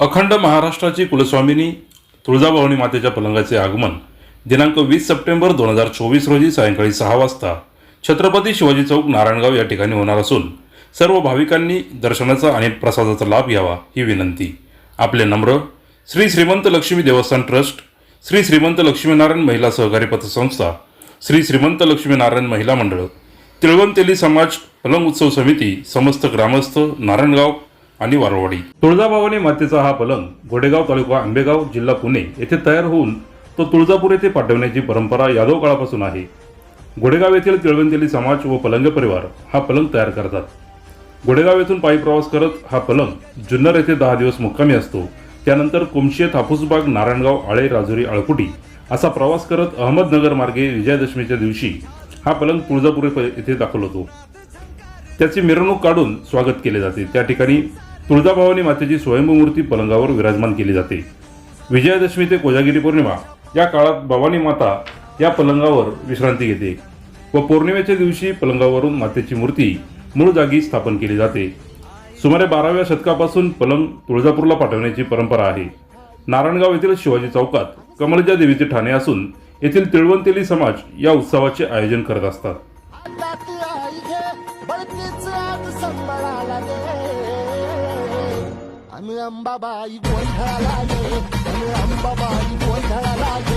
अखंड महाराष्ट्राची कुलस्वामिनी तुळजाभवानी मातेच्या पलंगाचे आगमन दिनांक वीस सप्टेंबर दोन हजार चोवीस रोजी सायंकाळी सहा वाजता छत्रपती शिवाजी चौक नारायणगाव या ठिकाणी होणार असून सर्व भाविकांनी दर्शनाचा आणि प्रसादाचा लाभ घ्यावा ही विनंती. आपले नम्र श्री श्रीमंत लक्ष्मी देवस्थान ट्रस्ट श्री श्रीमंत लक्ष्मीनारायण महिला सहकारी पतसंस्था श्री श्रीमंत लक्ष्मीनारायण महिला मंडळ तिळवंतेली समाज पलंग उत्सव समिती समस्त ग्रामस्थ नारायणगाव आणि वारवाडी तुळजाभवानी मातेचा हा पलंग घोडेगाव तालुका आंबेगाव जिल्हा पुणे येथे तयार होऊन तो तुळजापूर येथे पाठवण्याची परंपरा यादव काळापासून आहे. घोडेगाव येथील तिळवंतेली समाज व पलंग परिवार हा पलंग तयार करतात. घोडेगाव येथून पायी प्रवास करत हा पलंग जुन्नर येथे दहा दिवस मुक्कामी असतो. त्यानंतर कुमशेत हापूसबाग नारायणगाव आळे राजुरी आळकुटी असा प्रवास करत अहमदनगर मार्गे विजयादशमीच्या दिवशी हा पलंग तुळजापूर येथे दाखल होतो. त्याची मिरवणूक काढून स्वागत केले जाते. त्या ठिकाणी तुळजाभवानी मातेची स्वयंभू मूर्ती पलंगावर विराजमान केली जाते. विजयादशमी ते कोजागिरी पौर्णिमा या काळात भवानी माता या पलंगावर विश्रांती घेते व पौर्णिमेच्या दिवशी पलंगावरून मातेची मूर्ती मूळ जागी स्थापन केली जाते. सुमारे बाराव्या शतकापासून पलंग तुळजापूरला पाठवण्याची परंपरा आहे. नारायणगाव येथील शिवाजी चौकात कमलजा देवीचे ठाणे असून येथील तिळवंतेली समाज या उत्सवाचे आयोजन करत असतात. am Baba, you go I'm Baba, you go.